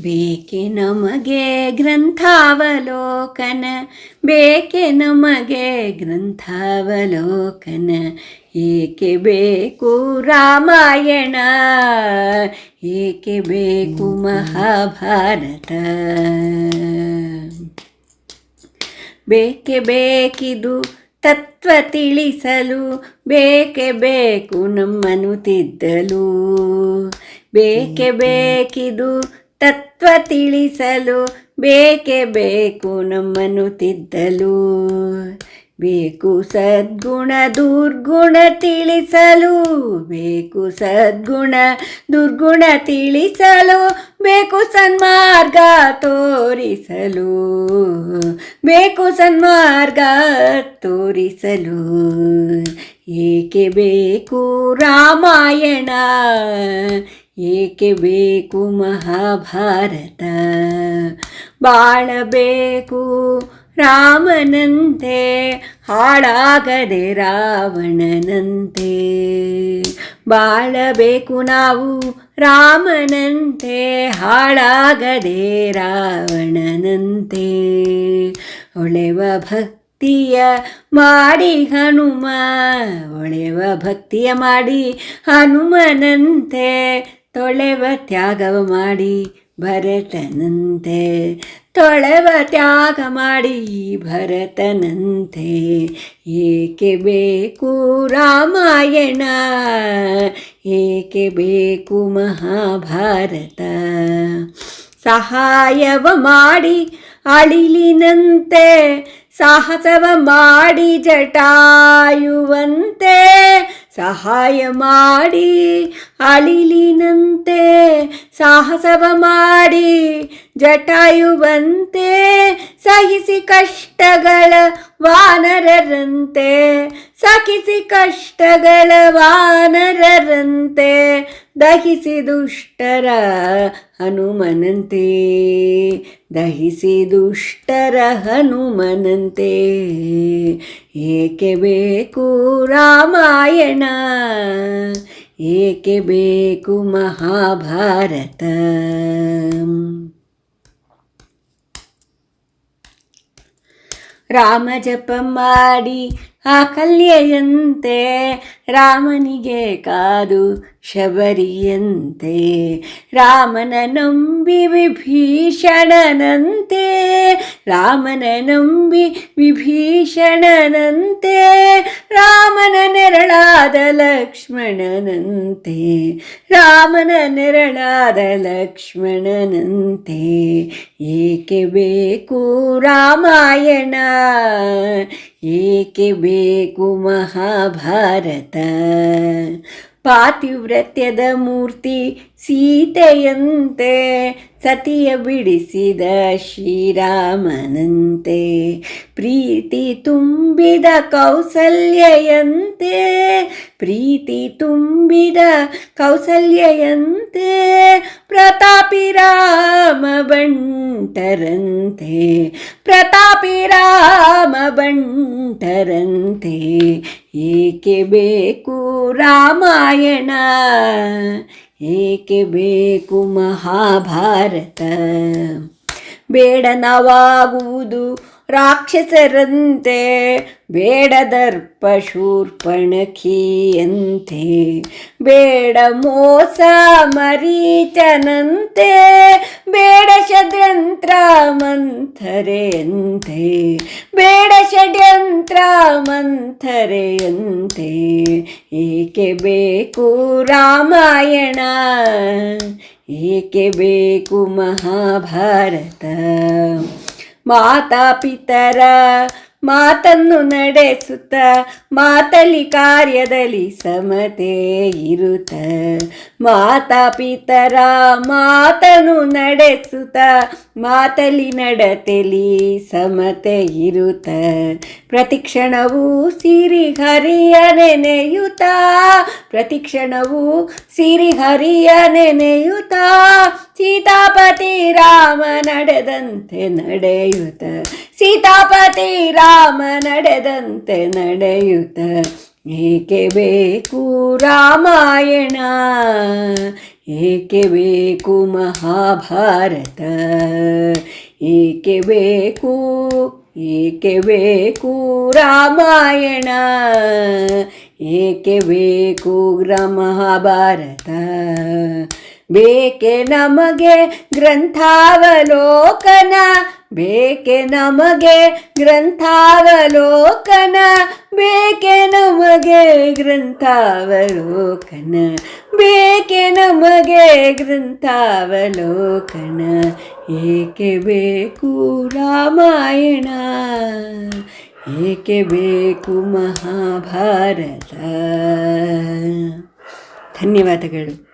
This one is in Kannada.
ಬೇಕೆ ನಮಗೆ ಗ್ರಂಥಾವಲೋಕನ ಬೇಕೆ ನಮಗೆ ಗ್ರಂಥಾವಲೋಕನ ಏಕೆ ಬೇಕು ರಾಮಾಯಣ ಏಕೆ ಬೇಕು ಮಹಾಭಾರತ? ಬೇಕೆ ಬೇಕಿದು ತತ್ವ ತಿಳಿಸಲು ಬೇಕೆ ಬೇಕು ನಮ್ಮನು ತಿದ್ದಲು? ಬೇಕೆ ಬೇಕಿದು ತತ್ವ ತಿಳಿಸಲು ಬೇಕೆ ಬೇಕು ನಮ್ಮನ್ನು ತಿದ್ದಲು. ಬೇಕು ಸದ್ಗುಣ ದುರ್ಗುಣ ತಿಳಿಸಲು, ಬೇಕು ಸದ್ಗುಣ ದುರ್ಗುಣ ತಿಳಿಸಲು, ಬೇಕು ಸನ್ಮಾರ್ಗ ತೋರಿಸಲು, ಬೇಕು ಸನ್ಮಾರ್ಗ ತೋರಿಸಲು. ಏಕೆ ಬೇಕು ರಾಮಾಯಣ? ಏಕೆ ಬೇಕು ಮಹಾಭಾರತ? ಬಾಳಬೇಕು ರಾಮನಂತೆ, ಹಾಳಾಗದೆ ರಾವಣನಂತೆ. ಬಾಳಬೇಕು ನಾವು ರಾಮನಂತೆ, ಹಾಳಾಗದೆ ರಾವಣನಂತೆ. ಒಳೆವ ಭಕ್ತಿಯ ಮಾಡಿ ಹನುಮ ಒಳೆವ ಭಕ್ತಿಯ ಮಾಡಿ ಹನುಮನಂತೆ. ತೊಳೆವ ತ್ಯಾಗವ ಮಾಡಿ ಭರತನಂತೆ. ತೊಳೆವ ತ್ಯಾಗ ಮಾಡಿ ಭರತನಂತೆ. ಏಕೆ ಬೇಕು ರಾಮಾಯಣ? ಏಕೆ ಬೇಕು ಮಹಾಭಾರತ? ಸಹಾಯವ ಮಾಡಿ ಅಳಿಲಿನಂತೆ, ಸಾಹಸವ ಮಾಡಿ ಜಟಾಯುವಂತೆ. ಸಹಾಯ ಮಾಡಿ ಅಳಿಲಿನಂತೆ ಸಾಹಸವ ಮಾಡಿ ಜಟಾಯುವಂತೆ ಸಹಿಸಿ ಕಷ್ಟಗಳ ವಾನರರಂತೆ ಸಖಿಸಿ ಕಷ್ಟಗಳ ವಾನರರಂತೆ, ದಹಿಸಿ ದುಷ್ಟರ ಹನುಮನಂತೆ, ದಹಿಸಿ ದುಷ್ಟರ ಹನುಮನಂತೆ. ಏಕೆ ಬೇಕು ರಾಮಾಯಣ? ಏಕೆ ಬೇಕು ಮಹಾಭಾರತ? ರಾಮ ಜಪ ಮಾಡಿ ಆ ಕಲ್ಯೆಯಂತೆ ರಾಮನಿಗೆ ಕಾದು ಶಬರಿಯಂತೆ. ರಾಮನ ನಂಬಿ ವಿಭೀಷಣನಂತೆ, ರಾಮನ ನಂಬಿ ವಿಭೀಷಣನಂತೆ, ರಾಮನ ನೆರಳಾದ ಲಕ್ಷ್ಮಣನಂತೆ, ರಾಮನ ನೆರಳಾದ ಲಕ್ಷ್ಮಣನಂತೆ. ಏಕೆ ಬೇಕು ರಾಮಾಯಣ? ಏಕೆ ಬೇಕು ಮಹಾಭಾರತ ಪಾತಿವ್ರತ್ಯದ ಮೂರ್ತಿ ಸೀತೆಯಂತೆ, ಸತಿಯ ಬಿಡಿಸಿದ ಶ್ರೀರಾಮನಂತೆ. ಪ್ರೀತಿ ತುಂಬಿದ ಕೌಸಲ್ಯಯಂತೆ, ಪ್ರೀತಿ ತುಂಬಿದ ಕೌಸಲ್ಯಯಂತೆ, ಪ್ರತಾಪಿ ರಾಮ ಬಂಟರಂತೆ, ಪ್ರತಾಪಿ ರಾಮ ಬಂಟರಂತೆ. ಏಕೆ ಬೇಕು ರಾಮಾಯಣ? ಏಕೆ ಬೇಕು ಮಹಾಭಾರತ? ಬೇಡನವಾಗುವುದು ರಾಕ್ಷಸರಂತೆ ಬೇಡದರ್ಪ ಶೂರ್ಪಣಖಿಯಂತೆ ಬೇಡ ಮೋಸ ಮರೀಚನಂತೆ, ಬೇಡ ಷಡ್ಯಂತ್ರ ಮಂಥರೆಯಂತೆ, ಬೇಡ ಷಡ್ಯಂತ್ರ ಮಂಥರೆಯಂತೆ, ಏಕೆ ಬೇಕು ರಾಮಾಯಣ, ಏಕೆ ಬೇಕು ಮಹಾಭಾರತ? ಮಾತಾಪಿತರ ಮಾತನ್ನು ನಡೆಸುತ್ತ ಮಾತಲಿ ಕಾರ್ಯದಲ್ಲಿ ಸಮತೆ ಇರುತ್ತ. ಮಾತಾಪಿತರ ಮಾತನು ನಡೆಸುತ್ತ ಮಾತಲಿ ನಡತೆಲಿ ಸಮತೆ ಇರುತ್ತ. ಪ್ರತಿಕ್ಷಣವೂ ಸಿರಿ ಹರಿಯ ನೆನೆಯುತ್ತ. ಪ್ರತಿಕ್ಷಣವೂ ಸಿರಿ ಹರಿಯ ನೆನೆಯುತ್ತ. ಸೀತಾಪತಿ ರಾಮ ನಡೆದಂತೆ ನಡೆಯುತ್ತ. ಸೀತಾಪತಿ ರಾಮ ನಡೆದಂತೆ ನಡೆಯುತ್ತ. ಏಕೆ ಬೇಕು ರಾಮಾಯಣ? ಏಕೆ ಬೇಕು ಮಹಾಭಾರತ? ಏಕೆ ಬೇಕು ಏಕೆ ಬೇಕು ರಾಮಾಯಣ? ಏಕೆ ಬೇಕು ಮಹಾಭಾರತ ಬೇಕೆ ನಮಗೆ ಗ್ರಂಥಾವಲೋಕನ? ಬೇಕೆ ನಮಗೆ ಗ್ರಂಥಾವಲೋಕನ? ಬೇಕೆ ನಮಗೆ ಗ್ರಂಥಾವಲೋಕನ? ಬೇಕೆ ನಮಗೆ ಗ್ರಂಥಾವಲೋಕನ? ಏಕೆ ಬೇಕು ರಾಮಾಯಣ? ಏಕೆ ಬೇಕು ಮಹಾಭಾರತ? ಧನ್ಯವಾದಗಳು.